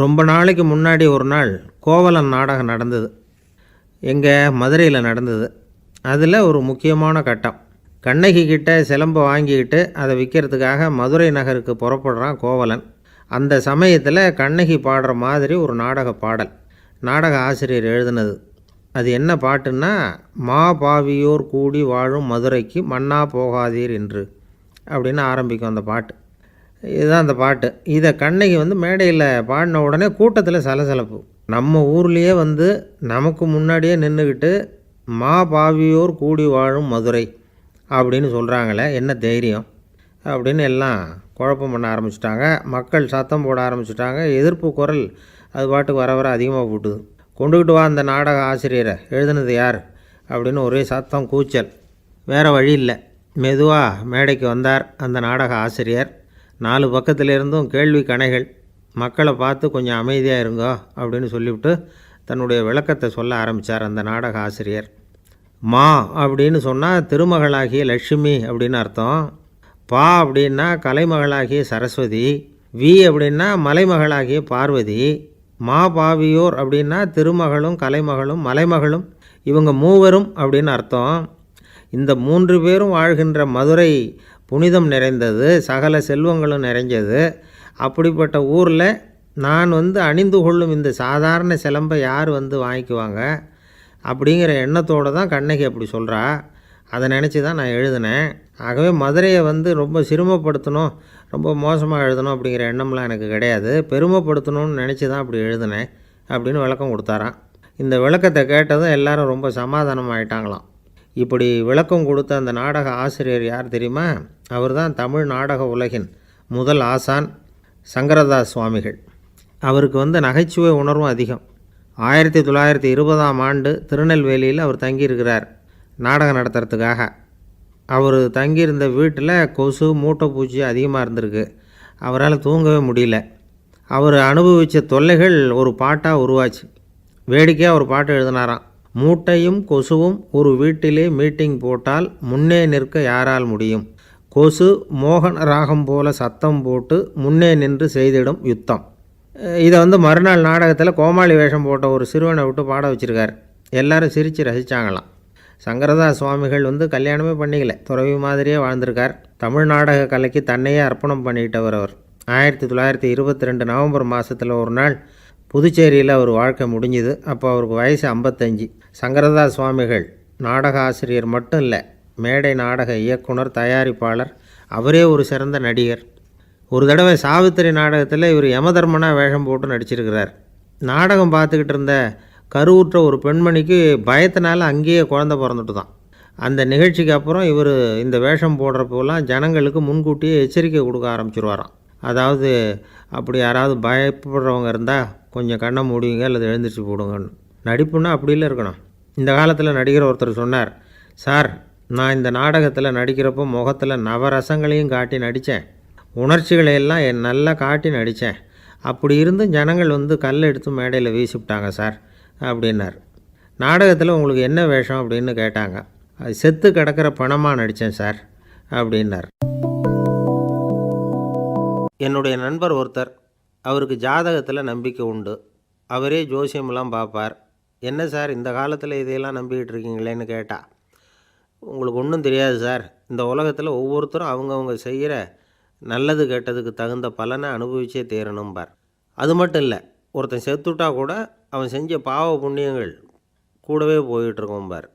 ரொம்ப நாளைக்கு முன்னாடி ஒரு நாள் கோவலன் நாடகம் நடந்தது. எங்கள் மதுரையில் நடந்தது. அதில் ஒரு முக்கியமான கட்டம். கண்ணகி கிட்ட சிலம்பை வாங்கிக்கிட்டு அதை விற்கிறதுக்காக மதுரை நகருக்கு புறப்படுறான் கோவலன். அந்த சமயத்தில் கண்ணகி பாடுற மாதிரி ஒரு நாடக பாடல். நாடக ஆசிரியர் எழுதினது. அது என்ன பாட்டுன்னா மா பாவியோர் கூடி வாழும் மதுரைக்கு மண்ணா போகாதீர் என்று அப்படின்னு ஆரம்பிக்கும் அந்த பாட்டு. இதுதான் அந்த பாட்டு. இதை கண்ணகி வந்து மேடையில் பாடின உடனே கூட்டத்தில் சலசலப்பு. நம்ம ஊர்லேயே வந்து நமக்கு முன்னாடியே நின்றுக்கிட்டு மா பாவியோர் கூடி வாழும் மதுரை அப்படின்னு சொல்கிறாங்களே என்ன தைரியம்? அப்படின்னு எல்லாம் குழப்பம் பண்ண ஆரம்பிச்சிட்டாங்க. மக்கள் சத்தம் போட ஆரம்பிச்சிட்டாங்க. எதிர்ப்பு குரல் அது பாட்டுக்கு வர வர அதிகமாக போட்டுது. கொண்டுக்கிட்டு வா அந்த நாடக ஆசிரியரை எழுதுனது யார்? அப்படின்னு ஒரே சத்தம் கூச்சல். வேறு வழி இல்லை. மெதுவாக மேடைக்கு வந்தார் அந்த நாடக ஆசிரியர். நாலு பக்கத்திலிருந்தும் கேள்வி கணைகள் மக்களை பார்த்து கொஞ்சம் அமைதியாக இருங்கோ அப்படின்னு சொல்லிவிட்டு தன்னுடைய விளக்கத்தை சொல்ல ஆரம்பித்தார் அந்த நாடக ஆசிரியர். மா அப்படின்னு சொன்னால் திருமகளாகிய லட்சுமி அப்படின்னு அர்த்தம். பா அப்படின்னா கலைமகளாகிய சரஸ்வதி. வி அப்படின்னா மலைமகளாகிய பார்வதி. மா பாவியோர் அப்படின்னா திருமகளும் கலைமகளும் மலைமகளும் இவங்க மூவரும் அப்படின்னு அர்த்தம். இந்த மூன்று பேரும் வாழ்கின்ற மதுரை புனிதம் நிறைந்தது சகல செல்வங்களும் நிறைஞ்சது. அப்படிப்பட்ட ஊரில் நான் வந்து அணிந்து கொள்ளும் இந்த சாதாரண சிலம்பை யார் வந்து வாங்கிக்குவாங்க அப்படிங்கிற எண்ணத்தோடு தான் கண்ணகி அப்படி சொல்கிறா அதை நினச்சி தான் நான் எழுதினேன். ஆகவே மதுரையை வந்து ரொம்ப சிரமப்படுத்தணும் ரொம்ப மோசமாக எழுதணும் அப்படிங்கிற எண்ணம்லாம் எனக்கு கிடையாது. பெருமைப்படுத்தணும்னு நினச்சி தான் அப்படி எழுதினேன் அப்படின்னு விளக்கம் கொடுத்தாராம். இந்த விளக்கத்தை கேட்டதும் எல்லாரும் ரொம்ப சமாதானம் ஆகிட்டாங்களாம் இப்படி விளக்கம் கொடுத்த அந்த நாடக ஆசிரியர் யார் தெரியுமா? அவர் தான் தமிழ் நாடக உலகின் முதல் ஆசான் சங்கரதாஸ் சுவாமிகள். அவருக்கு வந்து நகைச்சுவை உணர்வும் அதிகம். ஆயிரத்தி தொள்ளாயிரத்தி இருபதாம் ஆண்டு திருநெல்வேலியில் அவர் தங்கியிருக்கிறார் நாடகம் நடத்துறதுக்காக. அவர் தங்கியிருந்த வீட்டில் கொசு மூட்டை பூச்சி அதிகமாக இருந்திருக்கு. அவரால் தூங்கவே முடியல. அவர் அனுபவித்த தொல்லைகள் ஒரு பாட்டாக உருவாச்சு. வேடிக்கையாக ஒரு பாட்டு எழுதினாராம். மூட்டையும் கொசுவும் ஒரு வீட்டிலே மீட்டிங் போட்டால் முன்னே நிற்க யாரால் முடியும்? கொசு மோகன ராகம் போல சத்தம் போட்டு முன்னே நின்று செய்திடும் யுத்தம். இதை வந்து மறுநாள் நாடகத்தில் கோமாளி வேஷம் போட்ட ஒரு சிறுவனை விட்டு பாட வச்சுருக்கார். எல்லாரும் சிரித்து ரசித்தாங்களாம் சங்கரதாஸ் சுவாமிகள் வந்து கல்யாணமே பண்ணிக்கல. துறவி மாதிரியே வாழ்ந்திருக்கார். தமிழ் நாடக கலைக்கு தன்னையே அர்ப்பணம் பண்ணிட்டவர் அவர். ஆயிரத்தி தொள்ளாயிரத்தி இருபத்தி ரெண்டு நவம்பர் மாதத்தில் ஒரு நாள் புதுச்சேரியில் அவர் வாழ்க்கை முடிஞ்சுது. அப்போ அவருக்கு வயசு ஐம்பத்தஞ்சு. சங்கரதாஸ் சுவாமிகள் நாடக ஆசிரியர் மட்டும் இல்லை மேடை நாடக இயக்குனர் தயாரிப்பாளர் அவரே ஒரு சிறந்த நடிகர். ஒரு தடவை சாவித்திரி நாடகத்தில் இவர் யமதர்மனா வேஷம் போட்டு நடிச்சிருக்கிறார். நாடகம் பார்த்துக்கிட்டு இருந்த கருவுற்ற ஒரு பெண்மணிக்கு பயத்தினால அங்கேயே குழந்தை பிறந்துட்டு தான் அந்த நிகழ்ச்சிக்கு அப்புறம் இவர் இந்த வேஷம் போடுறப்போலாம் ஜனங்களுக்கு முன்கூட்டியே எச்சரிக்கை கொடுக்க ஆரம்பிச்சிருவாராம். அதாவது அப்படி யாராவது பயப்படுறவங்க இருந்தால் கொஞ்சம் கண்ணை மூடிங்க அல்லது எழுந்திரிச்சு போடுங்கன்னு. நடிப்புன்னா அப்படிலாம் இருக்கணும். இந்த காலத்தில் நடிகர் ஒருத்தர் சொன்னார் சார் நான் இந்த நாடகத்தில் நடிக்கிறப்போ முகத்தில் நவரசங்களையும் காட்டி நடித்தேன் உணர்ச்சிகளை எல்லாம் என் நல்லா காட்டி நடித்தேன் அப்படி இருந்தும் ஜனங்கள் வந்து கல் எடுத்து மேடையில் வீசிவிட்டாங்க சார் அப்படின்னார். நாடகத்தில் உங்களுக்கு என்ன வேஷம்? அப்படின்னு கேட்டாங்க. அது செத்து கிடக்கிற பணமாக நடித்தேன் சார் அப்படின்னார். என்னுடைய நண்பர் ஒருத்தர் அவருக்கு ஜாதகத்தில் நம்பிக்கை உண்டு. அவரே ஜோசியமெல்லாம் பார்ப்பார். என்ன சார் இந்த காலத்தில் இதையெல்லாம் நம்பிக்கிட்டு இருக்கீங்களேன்னு கேட்டால் உங்களுக்கு ஒன்றும் தெரியாது சார். இந்த உலகத்தில் ஒவ்வொருத்தரும் அவங்கவுங்க செய்கிற நல்லது கெட்டதுக்கு தகுந்த பலனை அனுபவிச்சே தீரணும்பார் அது மட்டும் இல்லை ஒருத்தன் செத்துட்டா கூட அவன் செஞ்ச பாவ புண்ணியங்கள் கூடவே போயிட்டுருக்கோம் பார்.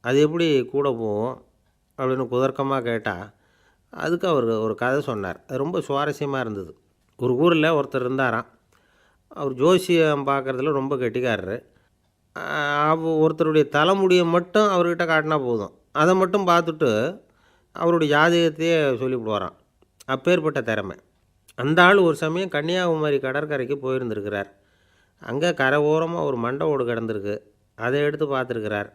அது எப்படி கூட போகும் அப்படின்னு குதர்க்கமாக கேட்டால் அதுக்கு அவர் ஒரு கதை சொன்னார். அது ரொம்ப சுவாரஸ்யமாக இருந்தது. ஒரு ஊரில் ஒருத்தர் இருந்தாராம். அவர் ஜோசியம் பார்க்குறதுல ரொம்ப கெட்டிக்காரரு. ஒருத்தருடைய தலைமுடியை மட்டும் அவர்கிட்ட காட்டினா போதும். அதை மட்டும் பார்த்துட்டு அவருடைய ஜாதகத்தையே சொல்லிவிடுவாராம். அப்பேற்பட்ட திறமை. அந்த ஆள் ஒரு சமயம் கன்னியாகுமரி கடற்கரைக்கு போயிருந்திருக்கிறார். அங்கே கரை ஓரமாக ஒரு மண்டை ஓடு கிடந்திருக்கு. அதை எடுத்து பார்த்துருக்கிறார்.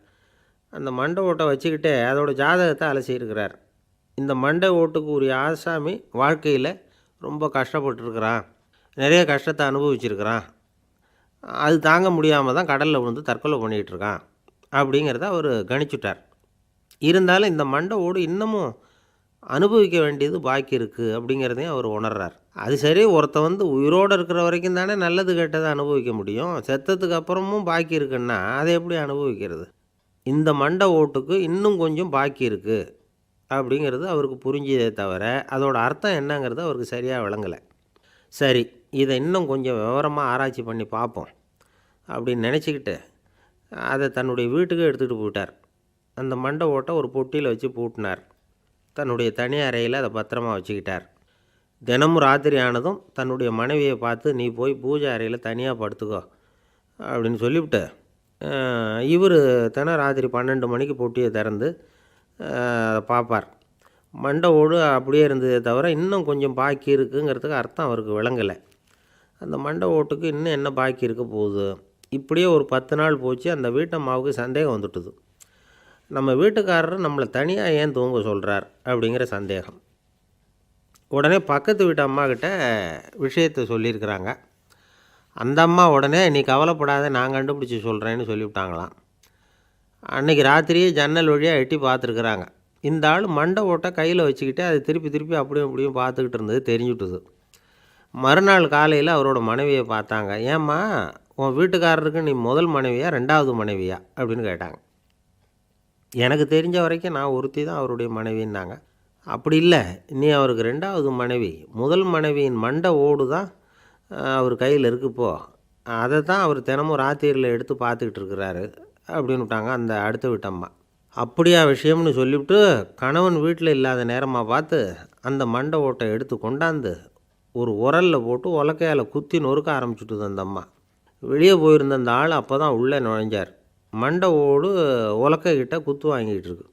அந்த மண்டை ஓட்டை வச்சுக்கிட்டே அதோடய ஜாதகத்தை அலசியிருக்கிறார். இந்த மண்டை ஓட்டுக்கு உரிய ஆசாமி வாழ்க்கையில் ரொம்ப கஷ்டப்பட்டுருக்கிறான். நிறைய கஷ்டத்தை அனுபவிச்சிருக்கிறான். அது தாங்க முடியாமல் தான் கடலில் விழுந்து தற்கொலை பண்ணிகிட்டு இருக்கான் அப்படிங்கிறத அவர் கணிச்சுட்டார். இருந்தாலும் இந்த மண்டை ஓடு இன்னமும் அனுபவிக்க வேண்டியது பாக்கி இருக்குது அப்படிங்கிறதையும் அவர் உணர்றார். அது சரி ஒருத்தன் வந்து உயிரோடு இருக்கிற வரைக்கும் தானே நல்லது கெட்டதை அனுபவிக்க முடியும். செத்ததுக்கு அப்புறமும் பாக்கி இருக்குன்னா அதை எப்படி அனுபவிக்கிறது? இந்த மண்டை ஓட்டுக்கு இன்னும் கொஞ்சம் பாக்கி இருக்குது அப்படிங்கிறது அவருக்கு புரிஞ்சதே தவிர அதோட அர்த்தம் என்னங்கிறது அவருக்கு சரியாக விளங்கலை. சரி இதை இன்னும் கொஞ்சம் விவரமாக ஆராய்ச்சி பண்ணி பார்ப்போம் அப்படின்னு நினச்சிக்கிட்டு அதை தன்னுடைய வீட்டுக்கு எடுத்துகிட்டு போயிட்டார். அந்த மண்டை ஓட்டை ஒரு பொட்டியில் வச்சு பூட்டினார். தன்னுடைய தனி அறையில் அதை பத்திரமா வச்சுக்கிட்டார். தினமும் ராத்திரி ஆனதும் தன்னுடைய மனைவியை பார்த்து நீ போய் பூஜை அறையில் தனியாக படுத்துக்கோ அப்படின்னு சொல்லிவிட்டு இவர் தினம் ராத்திரி பன்னெண்டு மணிக்கு பொட்டியை திறந்து அதை பார்ப்பார். மண்டை ஓடு அப்படியே இருந்ததே தவிர இன்னும் கொஞ்சம் பாக்கி இருக்குங்கிறதுக்கு அர்த்தம் அவருக்கு விளங்கலை. அந்த மண்டை ஓட்டுக்கு இன்னும் என்ன பாக்கி இருக்க போகுது? இப்படியே ஒரு பத்து நாள் போச்சு அந்த வீட்டம்மாவுக்கு சந்தேகம் வந்துட்டுது. நம்ம வீட்டுக்காரர் நம்மளை தனியாக ஏன் தூங்க சொல்கிறார் அப்படிங்கிற சந்தேகம். உடனே பக்கத்து வீட்டு அம்மாக்கிட்ட விஷயத்தை சொல்லியிருக்கிறாங்க. அந்த அம்மா உடனே நீ கவலைப்படாத நான் கண்டுபிடிச்சி சொல்கிறேன்னு சொல்லிவிட்டாங்களாம். அன்றைக்கி ராத்திரியே ஜன்னல் வழியாக எட்டி பார்த்துருக்குறாங்க. இந்த ஆள் மண்டை ஓட்டை கையில் வச்சுக்கிட்டு அதை திருப்பி திருப்பி அப்படியும் இப்படியும் பார்த்துக்கிட்டு இருந்தது தெரிஞ்சுட்டுது. மறுநாள் காலையில் அவரோட மனைவியை பார்த்தாங்க. ஏம்மா உன் வீட்டுக்காரருக்கு நீ முதல் மனைவியா ரெண்டாவது மனைவியா? அப்படின்னு கேட்டாங்க. எனக்கு தெரிஞ்ச வரைக்கும் நான் ஒருத்தி தான் அவருடைய மனைவின்னாங்க. அப்படி இல்லை. நீ அவருக்கு ரெண்டாவது மனைவி. முதல் மனைவியின் மண்டை ஓடு தான் அவர் கையில் இருக்குப்போ அதை தான் அவர் தினமும் ராத்திரியில் எடுத்து பார்த்துக்கிட்டு இருக்கிறாரு அப்படின்னு விட்டாங்க அந்த அடுத்த வீட்டம்மா அப்படியா விஷயம்னு சொல்லிவிட்டு கணவன் வீட்டில் இல்லாத நேரமாக பார்த்து அந்த மண்டை ஓட்டை எடுத்து கொண்டாந்து ஒரு உரலில் போட்டு உலக்கையால் குத்தி நொறுக்க ஆரம்பிச்சுட்டுது அந்த அம்மா. வெளியே போயிருந்த அந்த ஆள் அப்போ தான் உள்ளே நுழைஞ்சார். மண்டவோடு உலக்கைக்கிட்ட உலக்கை குத்து வாங்கிட்டு இருக்கு.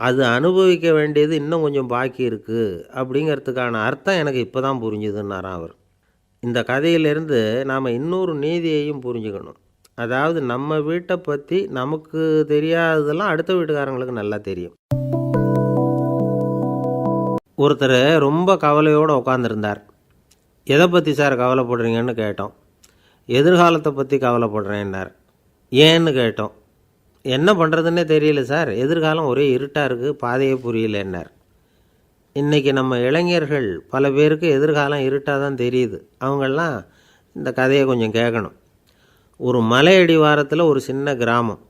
அது அனுபவிக்க வேண்டியது இன்னும் கொஞ்சம் பாக்கி இருக்குது அப்படிங்கிறதுக்கான அர்த்தம் எனக்கு இப்போ தான் புரிஞ்சுதுன்னாராம் அவர். இந்த கதையிலேருந்து நாம் இன்னொரு நீதியையும் புரிஞ்சுக்கணும். அதாவது நம்ம வீட்டை பற்றி நமக்கு தெரியாததெல்லாம் அடுத்த வீட்டுக்காரங்களுக்கு நல்லா தெரியும். ஒருத்தர் ரொம்ப கவலையோடு உட்காந்துருந்தார் எதை பற்றி சார் கவலைப்படுறீங்கன்னு கேட்டோம். எதிர்காலத்தை பற்றி கவலைப்படுறேன்னார். ஏன்னு கேட்டோம். என்ன பண்ணுறதுன்னே தெரியல சார். எதிர்காலம் ஒரே இருட்டாக இருக்குது பாதையே புரியலன்னார். இன்றைக்கி நம்ம இளைஞர்கள் பல பேருக்கு எதிர்காலம் இருட்டாக தான் தெரியுது. அவங்கெல்லாம் இந்த கதையை கொஞ்சம் கேட்கணும் ஒரு மலை அடிவாரத்தில் ஒரு சின்ன கிராமம்.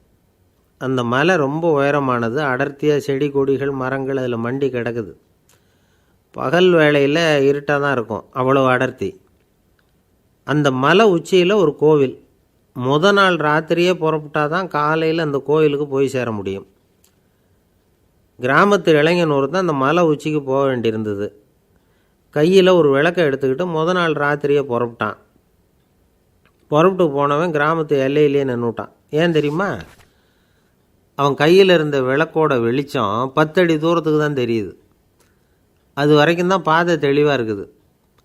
அந்த மலை ரொம்ப உயரமானது. அடர்த்தியாக செடி கொடிகள் மரங்கள் அதில் மண்டி கிடக்குது. பகல் வேளையில் இருட்டாக தான் இருக்கும் அவ்வளோ அடர்த்தி. அந்த மலை உச்சியில் ஒரு கோவில். முத நாள் ராத்திரியே புறப்பட்டால் தான் காலையில் அந்த கோயிலுக்கு போய் சேர முடியும். கிராமத்து இளைஞன் ஒருத்தன் அந்த மலை உச்சிக்கு போக வேண்டியிருந்தது. கையில் ஒரு விளக்கை எடுத்துக்கிட்டு முத நாள் ராத்திரியே புறப்பட்டான். புறப்பட்டு போனவன் கிராமத்து எல்லையிலேயே நின்றுட்டான் ஏன் தெரியுமா? அவன் கையில் இருந்த விளக்கோட வெளிச்சம் பத்தடி தூரத்துக்கு தான் தெரியுது. அது வரைக்கும் தான் பாதை தெளிவாக இருக்குது.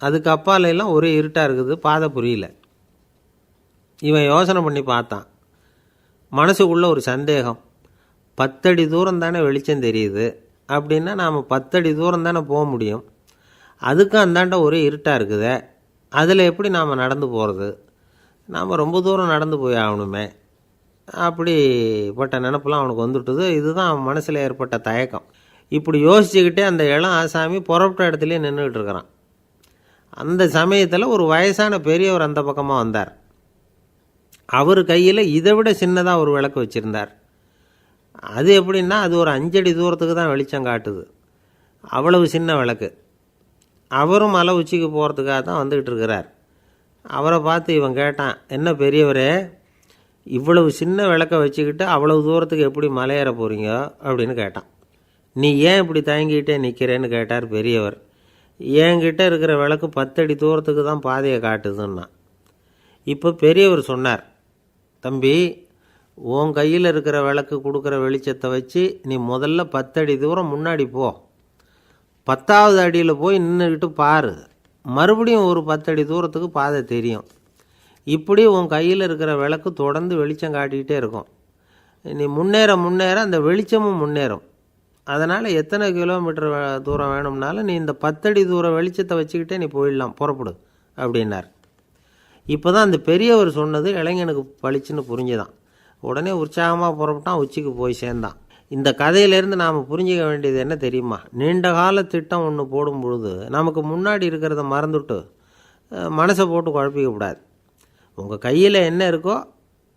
அதுக்கு அப்பாலையெல்லாம் ஒரே இருட்டாக இருக்குது. பாதை புரியல. இவன் யோசனை பண்ணி பார்த்தான். மனசுக்குள்ளே ஒரு சந்தேகம். பத்தடி தூரம் தானே வெளிச்சம் தெரியுது. அப்படின்னா நாம் பத்தடி தூரம் தானே போக முடியும். அதுக்கும் அந்தாண்ட ஒரே இருட்டாக இருக்குதே. அதில் எப்படி நாம் நடந்து போகிறது நாம் ரொம்ப தூரம் நடந்து போய் ஆகணுமே. அப்படிப்பட்ட நினப்பெல்லாம் அவனுக்கு வந்துட்டுது. இதுதான் அவன் மனசில் ஏற்பட்ட தயக்கம். இப்படி யோசிச்சுக்கிட்டே அந்த இளம் ஆசாமி புறப்பட்ட இடத்துலையே நின்றுக்கிட்டு இருக்கிறான். அந்த சமயத்தில் ஒரு வயசான பெரியவர் அந்த பக்கமாக வந்தார். அவர் கையில் இதை விட சின்னதாக ஒரு விளக்கு வச்சுருந்தார். அது எப்படின்னா அது ஒரு அஞ்சடி தூரத்துக்கு தான் வெளிச்சம் காட்டுது. அவ்வளவு சின்ன விளக்கு. அவரும் மலை உச்சிக்கு போகிறதுக்காக தான் வந்துக்கிட்டு இருக்கிறார். அவரை பார்த்து இவன் கேட்டான் என்ன பெரியவரே இவ்வளவு சின்ன விளக்கை வச்சுக்கிட்டு அவ்வளவு தூரத்துக்கு எப்படி மலையேற போகிறீங்க அப்படின்னு கேட்டான். நீ ஏன் இப்படி தயங்கிட்டே நிற்கிறேன்னு கேட்டார் பெரியவர். என்கிட்ட இருக்கிற விளக்கு பத்தடி தூரத்துக்கு தான் பாதையை காட்டுதுன்னா. இப்போ பெரியவர் சொன்னார் தம்பி உன் கையில் இருக்கிற விளக்கு கொடுக்குற வெளிச்சத்தை வச்சு நீ முதல்ல பத்தடி தூரம் முன்னாடி போ. பத்தாவது அடியில் போய் நின்றுக்கிட்டு பாரு. மறுபடியும் ஒரு பத்தடி தூரத்துக்கு பாதை தெரியும். இப்படி உன் கையில் இருக்கிற விளக்கு தொடர்ந்து வெளிச்சம் காட்டிக்கிட்டே இருக்கும். நீ முன்னேற முன்னேற அந்த வெளிச்சமும் முன்னேறும். அதனால் எத்தனை கிலோமீட்டர் வே- தூரம் வேணும்னாலும் நீ இந்த பத்தடி தூரம் வெளிச்சத்தை வச்சுக்கிட்டே நீ போயிடலாம் புறப்படு அப்படின்னார். இப்போ தான் அந்த பெரியவர் சொன்னது இளைஞனுக்கு பளிச்சுன்னு புரிஞ்சுதான். உடனே உற்சாகமாக புறப்பட்டான் உச்சிக்கு போய் சேர்ந்தான். இந்த கதையிலேருந்து நாம் புரிஞ்சிக்க வேண்டியது என்ன தெரியுமா? நீண்ட கால திட்டம் ஒன்று போடும் பொழுது நமக்கு முன்னாடி இருக்கிறத மறந்துட்டு மனசை போட்டு குழப்பிக்க கூடாது. உங்கள் கையில் என்ன இருக்கோ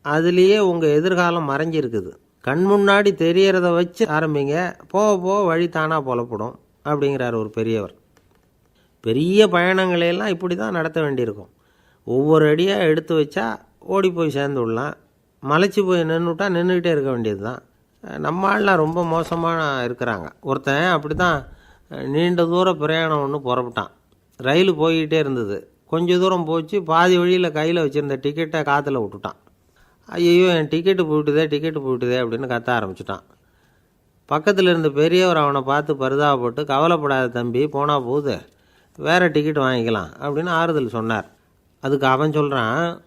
அதுலேயே உங்கள் எதிர்காலம் மறைஞ்சிருக்குது. கண் முன்னாடி தெரியறத வச்சு ஆரம்பிங்க. போக போக வழி தானாக புலப்படும் அப்படிங்கிறார் ஒரு பெரியவர். பெரிய பயணங்களையெல்லாம் இப்படி தான் நடத்த வேண்டியிருக்கும். ஒவ்வொரு அடியாக எடுத்து வச்சா ஓடி போய் சேர்ந்து விடலாம் மலைச்சி போய் நின்றுட்டா நின்றுக்கிட்டே இருக்க வேண்டியது தான் நம்ம ஆள்லாம் ரொம்ப மோசமாக இருக்கிறாங்க. ஒருத்தன் அப்படி தான் நீண்ட தூர பிரயாணம் ஒன்று புறப்பட்டான். ரயில் போய்கிட்டே இருந்தது. கொஞ்ச தூரம் போச்சு பாதி வழியில் கையில் வச்சுருந்த டிக்கெட்டை காற்றுல விட்டுட்டான். ஐயோ என் டிக்கெட்டு போயிட்டுதே டிக்கெட்டு போயிட்டுதே அப்படின்னு கத்த ஆரம்பிச்சிட்டான். பக்கத்தில் இருந்த பெரியவர் அவனை பார்த்து பரிதாபப்பட்டு கவலைப்படாத தம்பி போனால் போகுது. வேறு டிக்கெட் வாங்கிக்கலாம். அப்படின்னு ஆறுதல் சொன்னார். அதுக்கு அவன் சொல்கிறான்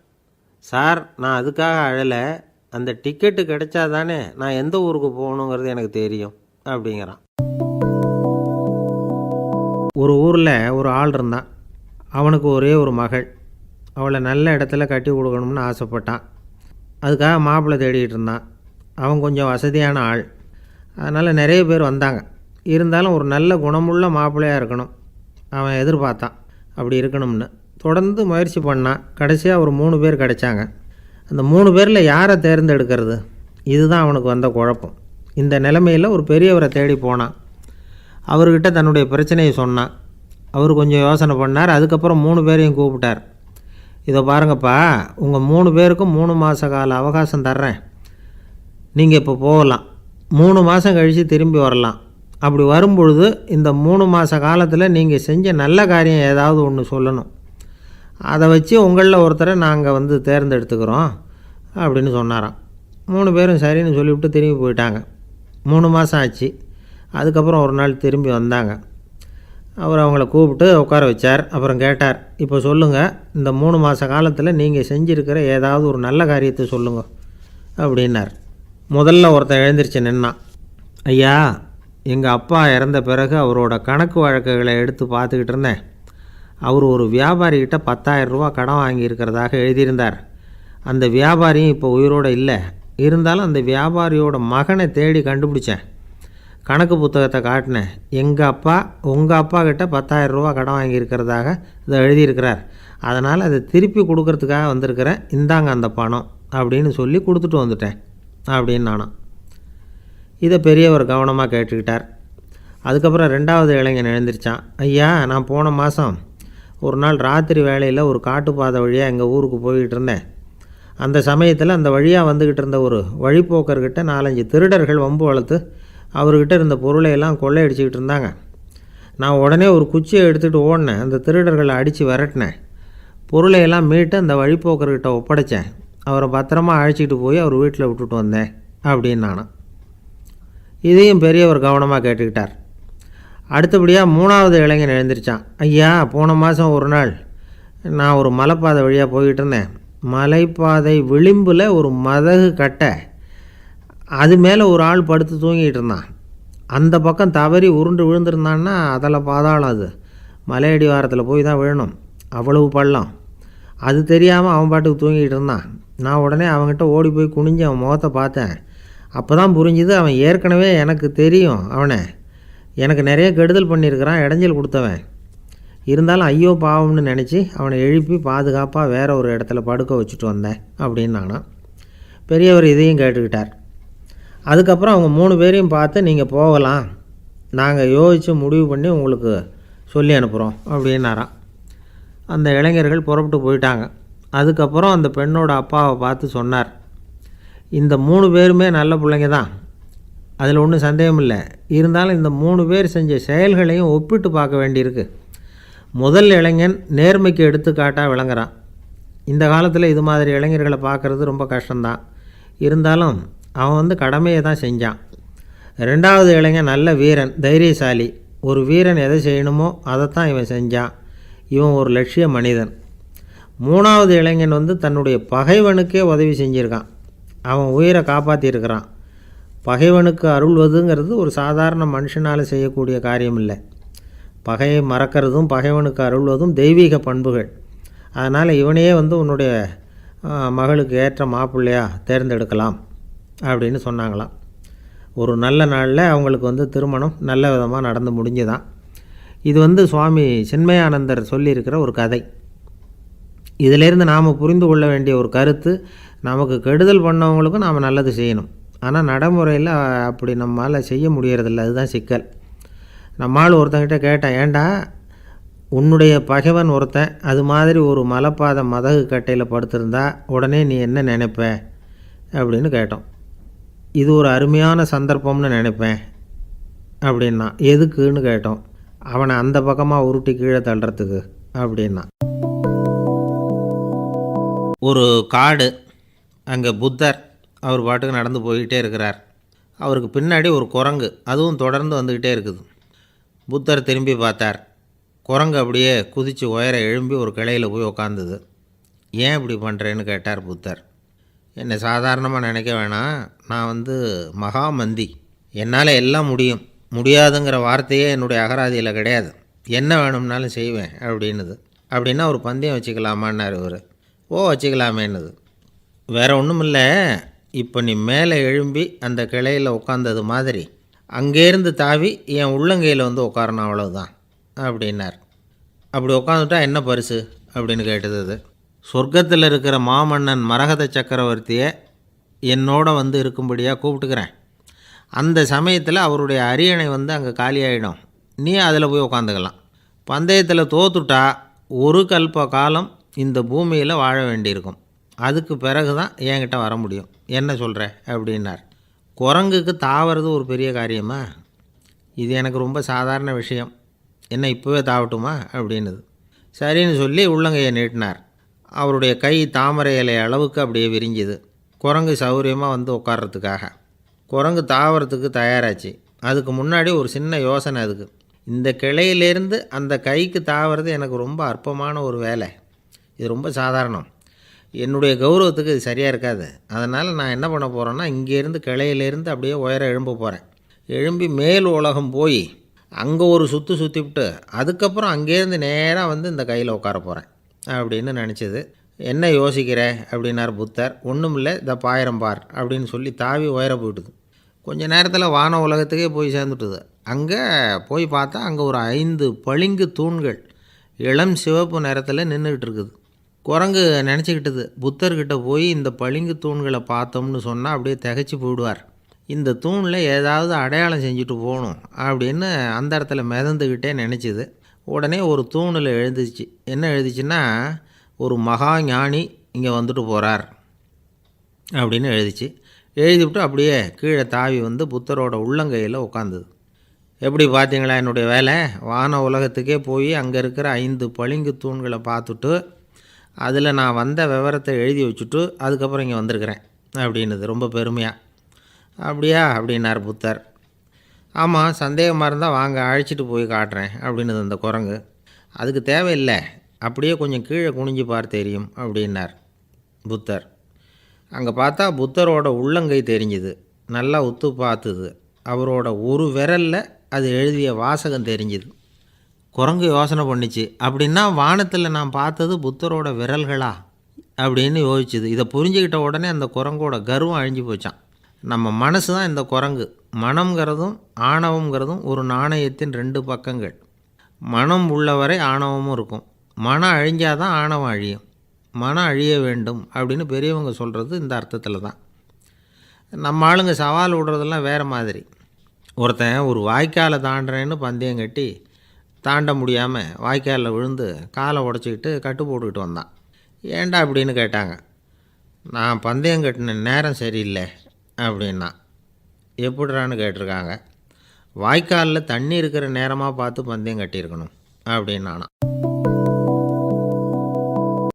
சார் நான் அதுக்காக அழலை. அந்த டிக்கெட்டு கிடைச்சா தானே நான் எந்த ஊருக்கு போகணுங்கிறது எனக்கு தெரியும் அப்படிங்கிறான். ஒரு ஊரில் ஒரு ஆள் இருந்தான். அவனுக்கு ஒரே ஒரு மகள். அவளை நல்ல இடத்துல கட்டி கொடுக்கணும்னு ஆசைப்பட்டான். அதுக்காக மாப்பிள்ளை தேடிக்கிட்டு இருந்தான். அவன் கொஞ்சம் வசதியான ஆள். அதனால் நிறைய பேர் வந்தாங்க. இருந்தாலும் ஒரு நல்ல குணமுள்ள மாப்பிள்ளையாக இருக்கணும். அவன் எதிர்பார்த்தான். அப்படி இருக்கணும்னு. தொடர்ந்து முயற்சி பண்ணான். கடைசியாக ஒரு மூணு பேர் கிடைச்சாங்க. அந்த மூணு பேரில் யாரை தேர்ந்தெடுக்கிறது? இதுதான் அவனுக்கு வந்த குழப்பம். இந்த நிலைமையில் ஒரு பெரியவரை தேடி போனான். அவர்கிட்ட தன்னுடைய பிரச்சனையை சொன்னான். அவர் கொஞ்சம் யோசனை பண்ணார். அதுக்கப்புறம் மூணு பேரையும் கூப்பிட்டார். இதை பாருங்கப்பா உங்கள் மூணு பேருக்கும் மூணு மாத கால அவகாசம் தர்றேன். நீங்கள் இப்போ போகலாம். மூணு மாதம் கழித்து திரும்பி வரலாம். அப்படி வரும்பொழுது இந்த மூணு மாத காலத்தில் நீங்கள் செஞ்ச நல்ல காரியம் ஏதாவது ஒன்று சொல்லணும். அதை வச்சு உங்களில் ஒருத்தரை நாங்கள் வந்து தேர்ந்தெடுத்துக்கிறோம் அப்படின்னு சொன்னாராம். மூணு பேரும் சரின்னு சொல்லிவிட்டு திரும்பி போயிட்டாங்க. மூணு மாதம் ஆச்சு. அதுக்கப்புறம் ஒரு நாள் திரும்பி வந்தாங்க. அவர் அவங்கள கூப்பிட்டு உட்கார வச்சார். அப்புறம் கேட்டார் இப்போ சொல்லுங்கள் இந்த மூணு மாத காலத்தில் நீங்கள் செஞ்சுருக்கிற ஏதாவது ஒரு நல்ல காரியத்தை சொல்லுங்கள் அப்படின்னார். முதல்ல ஒருத்தன் எழுந்திருச்சு நின்னான் ஐயா எங்கள் அப்பா இறந்த பிறகு அவரோட கணக்கு வழக்குகளை எடுத்து பார்த்துக்கிட்டு இருந்தேன். அவர் ஒரு வியாபாரிகிட்ட பத்தாயிரம் ரூபா கடன் வாங்கியிருக்கிறதாக எழுதியிருந்தார். அந்த வியாபாரியும் இப்போ உயிரோடு இல்லை. இருந்தாலும் அந்த வியாபாரியோட மகனை தேடி கண்டுபிடிச்சேன். கணக்கு புத்தகத்தை காட்டினேன். எங்கள் அப்பா உங்கள் அப்பா கிட்ட பத்தாயிரம் ரூபா கடன் வாங்கியிருக்கிறதாக இதை எழுதியிருக்கிறார். அதனால் அதை திருப்பி கொடுக்கறதுக்காக வந்திருக்கிறேன். இந்தாங்க அந்த பணம் அப்படின்னு சொல்லி கொடுத்துட்டு வந்துட்டேன் அப்படின்னு நானும். இதை பெரியவர் கவனமாக கேட்டுக்கிட்டார். அதுக்கப்புறம் ரெண்டாவது இளைஞன் எழுந்திருச்சான். ஐயா நான் போன மாதம் ஒரு நாள் ராத்திரி வேளையில் ஒரு காட்டுப்பாதை வழியாக எங்கள் ஊருக்கு போய்கிட்டு இருந்தேன். அந்த சமயத்தில் அந்த வழியாக வந்துக்கிட்டு இருந்த ஒரு வழிப்போக்கர்கிட்ட நாலஞ்சு திருடர்கள் வம்பு வளர்த்து அவர்கிட்ட இருந்த பொருளை எல்லாம் கொள்ளையடிச்சிக்கிட்டு இருந்தாங்க. நான் உடனே ஒரு குச்சியை எடுத்துகிட்டு ஓடினேன். அந்த திருடர்களை அடித்து விரட்டினேன். பொருளை எல்லாம் மீட்டு அந்த வழிப்போக்கர்கிட்ட ஒப்படைச்சேன். அவரை பத்திரமா அழைச்சிக்கிட்டு போய் அவர் வீட்டில் விட்டுட்டு வந்தேன் அப்படின்னு நானும் இதையும் பெரியவர் கவனமாக கேட்டுக்கிட்டார். அடுத்தபடியாக மூணாவது இளைஞன் எழுந்திருச்சான். ஐயா போன மாதம் ஒரு நாள் நான் ஒரு மலைப்பாதை வழியாக போய்கிட்டு இருந்தேன். மலைப்பாதை விளிம்பில் ஒரு மதகு கட்டை அது மேலே ஒரு ஆள் படுத்து தூங்கிட்டு இருந்தான். அந்த பக்கம் தவறி உருண்டு விழுந்திருந்தான்னா அதில் பாதாளம் அது. மலையடி வாரத்தில் போய் தான் விழணும். அவ்வளவு பள்ளம். அது தெரியாமல் அவன் பாட்டுக்கு தூங்கிட்டு இருந்தான். நான் உடனே அவன்கிட்ட ஓடி போய் குனிஞ்சு அவன் முகத்தை பார்த்தேன். அப்போ தான் புரிஞ்சுது அவன் ஏற்கனவே எனக்கு தெரியும் அவனை. எனக்கு நிறைய கெடுதல் பண்ணியிருக்கிறான் இடைஞ்சல் கொடுத்தவன். இருந்தாலும் ஐயோ பாவம்னு நினச்சி அவனை எழுப்பி பாதுகாப்பாக வேற ஒரு இடத்துல படுக்க வச்சுட்டு வந்தேன் அப்படின்னு நானும் பெரியவர் இதையும் கேட்டுக்கிட்டார். அதுக்கப்புறம் அவங்க மூணு பேரையும் பார்த்து நீங்கள் போகலாம். நாங்கள் யோசித்து முடிவு பண்ணி உங்களுக்கு சொல்லி அனுப்புகிறோம் அப்படின்னாராம். அந்த இளைஞர்கள் புறப்பட்டு போயிட்டாங்க. அதுக்கப்புறம் அந்த பெண்ணோட அப்பாவை பார்த்து சொன்னார் இந்த மூணு பேருமே நல்ல பிள்ளைங்க தான். அதில் ஒன்றும் சந்தேகம் இல்லை. இருந்தாலும் இந்த மூணு பேர் செஞ்ச செயல்களையும் ஒப்பிட்டு பார்க்க வேண்டியிருக்கு. முதல் இளைஞன் நேர்மைக்கு எடுத்துக்காட்டாக விளங்குறான். இந்த காலத்தில் இது மாதிரி இளைஞர்களை பார்க்குறது ரொம்ப கஷ்டம்தான். இருந்தாலும் அவன் வந்து கடமையை தான் செஞ்சான். ரெண்டாவது இளைஞன் நல்ல வீரன் தைரியசாலி. ஒரு வீரன் எதை செய்யணுமோ அதைத்தான் இவன் செஞ்சான். இவன் ஒரு லட்சிய மனிதன். மூணாவது இளைஞன் வந்து தன்னுடைய பகைவனுக்கே உதவி செஞ்சுருக்கான். அவன் உயிரை காப்பாற்றியிருக்கிறான் பகைவனுக்கு அருள்வதுங்கிறது ஒரு சாதாரண மனுஷனால் செய்யக்கூடிய காரியம் இல்லை பகையை மறக்கிறதும் பகைவனுக்கு அருள்வதும் தெய்வீக பண்புகள். அதனால் இவனையே வந்து உன்னுடைய மகளுக்கு ஏற்ற மாப்பிள்ளையாக தேர்ந்தெடுக்கலாம். அப்படின்னு சொன்னாங்களாம். ஒரு நல்ல நாளில் அவங்களுக்கு வந்து திருமணம் நல்ல விதமாக நடந்து முடிஞ்சுதான். இது வந்து சுவாமி சின்மயானந்தர் சொல்லியிருக்கிற ஒரு கதை. இதிலேருந்து நாம் புரிந்து கொள்ள வேண்டிய ஒரு கருத்து நமக்கு கெடுதல் பண்ணவங்களுக்கும் நாம் நல்லது செய்யணும். ஆனால் நடைமுறையில் அப்படி நம்மளால் செய்ய முடியறதில்ல. அதுதான் சிக்கல். நம்மால் ஒருத்தங்கிட்ட கேட்டேன் ஏண்டா உன்னுடைய பகைவன் ஒருத்தன் அது மாதிரி ஒரு மலைப்பாத மதகு கட்டையில் படுத்திருந்தா உடனே நீ என்ன நினைப்ப? அப்படின்னு கேட்டோம். இது ஒரு அருமையான சந்தர்ப்பம்னு நினைப்பேன். அப்படின்னா எதுக்குன்னு கேட்டோம். அவனை அந்த பக்கமாக உருட்டி கீழே தள்ளுறதுக்கு அப்படின்னா. ஒரு காடு அங்கே புத்தர் அவர் பாட்டுக்கு நடந்து போய்கிட்டே இருக்கிறார். அவருக்கு பின்னாடி ஒரு குரங்கு அதுவும் தொடர்ந்து வந்துக்கிட்டே இருக்குது. புத்தர் திரும்பி பார்த்தார். குரங்கு அப்படியே குதித்து உயர எழும்பி ஒரு கிளையில் போய் உக்காந்துது. ஏன் இப்படி பண்ணுறேன்னு கேட்டார் புத்தர். என்னை சாதாரணமாக நினைக்க வேணாம். நான் வந்து மகாமந்தி என்னால் எல்லாம் முடியும். முடியாதுங்கிற வார்த்தையே என்னுடைய அகராதியில் கிடையாது. என்ன வேணும்னாலும் செய்வேன் அப்படின்னுது. அப்படின்னா ஒரு பந்தயம் வச்சுக்கலாமான்னார் இவர். ஓ வச்சுக்கலாமேன்னுது. வேறு ஒன்றும் இல்லை இப்போ நீ மேலே எழும்பி அந்த கிளையில் உட்காந்தது மாதிரி. அங்கேருந்து தாவி என் உள்ளங்கையில் வந்து உட்காரணும் அவ்வளவுதான். அப்படின்னார். அப்படி உட்காந்துட்டா என்ன பரிசு? அப்படின்னு கேட்டது அது. சொர்க்கத்தில் இருக்கிற மாமன்னன் மரகத சக்கரவர்த்தியை என்னோட வந்து இருக்கும்படியாக கூப்பிட்டுக்கிறேன். அந்த சமயத்தில் அவருடைய அரியணை வந்து அங்கே காலியாகிடும் நீ அதில் போய் உட்காந்துக்கலாம் பந்தயத்தில் தோத்துட்டா ஒரு கல்ப காலம் இந்த பூமியில் வாழ வேண்டியிருக்கும். அதுக்கு பிறகு தான் என்கிட்ட வர முடியும். என்ன சொல்கிற அப்படின்னார். குரங்குக்கு தாவறது ஒரு பெரிய காரியமா? இது எனக்கு ரொம்ப சாதாரண விஷயம். என்ன இப்போவே தாவட்டுமா? அப்படின்னுது. சரின்னு சொல்லி உள்ளங்கையை நீட்டினார். அவருடைய கை தாமரை இலை அளவுக்கு அப்படியே விரிஞ்சுது. குரங்கு சௌகரியமாக வந்து உட்கார்றதுக்காக. குரங்கு தாவறதுக்கு தயாராச்சு. அதுக்கு முன்னாடி ஒரு சின்ன யோசனை அதுக்கு. இந்த கிளையிலேருந்து அந்த கைக்கு தாவறது எனக்கு ரொம்ப அற்பமான ஒரு வேலை. இது ரொம்ப சாதாரணம். என்னுடைய கௌரவத்துக்கு இது சரியாக இருக்காது. அதனால் நான் என்ன பண்ண போகிறேன்னா இங்கேருந்து கிளையிலேருந்து அப்படியே உயர எழும்ப போகிறேன் எழும்பி மேல் உலகம் போய் அங்கே ஒரு சுற்று சுற்றிவிட்டு அதுக்கப்புறம் அங்கேருந்து நேராக வந்து இந்த கையில் உட்கார போகிறேன் அப்படின்னு நினச்சது. என்ன யோசிக்கிற? அப்படின்னார் புத்தர். ஒன்றும் இல்லை இந்த பாயிரம் பார் அப்படின்னு சொல்லி தாவி உயர போயிட்டுது. கொஞ்ச நேரத்தில் வான உலகத்துக்கே போய் சேர்ந்துட்டுது. அங்கே போய் பார்த்தா அங்கே ஒரு ஐந்து பளிங்கு தூண்கள் இளம் சிவப்பு நிறத்தில் நின்றுக்கிட்டு இருக்குது குரங்கு நினச்சிக்கிட்டது. புத்தர்கிட்ட போய் இந்த பளிங்கு தூண்களை பார்த்தோம்னு சொன்னால் அப்படியே திகைச்சு போயிடுவார். இந்த தூணில் ஏதாவது அடையாளம் செஞ்சுட்டு போகணும் அப்படின்னு அந்த இடத்துல மிதந்துக்கிட்டே நினச்சிது. உடனே ஒரு தூணில் எழுந்துச்சு. என்ன எழுதிச்சுன்னா ஒரு மகா ஞானி இங்கே வந்துட்டு போகிறார் அப்படின்னு எழுதிச்சு. எழுதிவிட்டு அப்படியே கீழே தாவி வந்து புத்தரோட உள்ளங்கையில் உட்காந்துது எப்படி பார்த்தீங்களா என்னுடைய வேலை? வான உலகத்துக்கே போய் அங்கே இருக்கிற ஐந்து பளிங்கு தூண்களை பார்த்துட்டு அதில் நான் வந்த விவரத்தை எழுதி வச்சுட்டு அதுக்கப்புறம் இங்கே வந்திருக்கிறேன் அப்படின்னுது. ரொம்ப பெருமையாக அப்படியா? அப்படின்னார் புத்தர். ஆமாம் சந்தேகமாக இருந்தால் வாங்க அழைச்சிட்டு போய் காட்டுறேன் அப்படின்னுது அந்த குரங்கு. அதுக்கு தேவையில்லை அப்படியே கொஞ்சம் கீழே குனிஞ்சு பார் தெரியும் அப்படின்னார் புத்தர். அங்கே பார்த்தா புத்தரோட உள்ளங்கை தெரிஞ்சுது நல்லா உத்து பார்த்துது அவரோட ஒரு விரலில் அது எழுதிய வாசகம் தெரிஞ்சுது. குரங்கு யோசனை பண்ணிச்சு அப்படின்னா வானத்தில் நான் பார்த்தது புத்தரோட விரல்களா? அப்படின்னு யோசிச்சுது. இதை புரிஞ்சுக்கிட்ட உடனே அந்த குரங்கோட கர்வம் அழிஞ்சு போச்சான் நம்ம மனசு தான் இந்த குரங்கு. மனம்ங்கிறதும் ஆணவங்கிறதும் ஒரு நாணயத்தின் ரெண்டு பக்கங்கள். மனம் உள்ளவரை ஆணவமும் இருக்கும். மனம் அழிஞ்சாதான் ஆணவம் அழியும். மனம் அழிய வேண்டும் அப்படின்னு பெரியவங்க சொல்கிறது இந்த அர்த்தத்தில் தான் நம்ம ஆளுங்க சவால் விடுறதெல்லாம் வேறு மாதிரி. ஒருத்தன் ஒரு வாய்க்காலை தாண்டுறேன்னு பந்தயம் கட்டி தாண்ட முடியாமல் வாய்க்காலில் விழுந்து காலை உடச்சிக்கிட்டு கட்டு போட்டுக்கிட்டு வந்தான். ஏண்டா அப்படின்னு கேட்டாங்க. நான் பந்தயம் கட்டின நேரம் சரியில்லை அப்படின்னா. எப்படிறான்னு கேட்டிருக்காங்க. வாய்க்காலில் தண்ணி இருக்கிற நேரமாக பார்த்து பந்தயம் கட்டியிருக்கணும் அப்படின்னானா.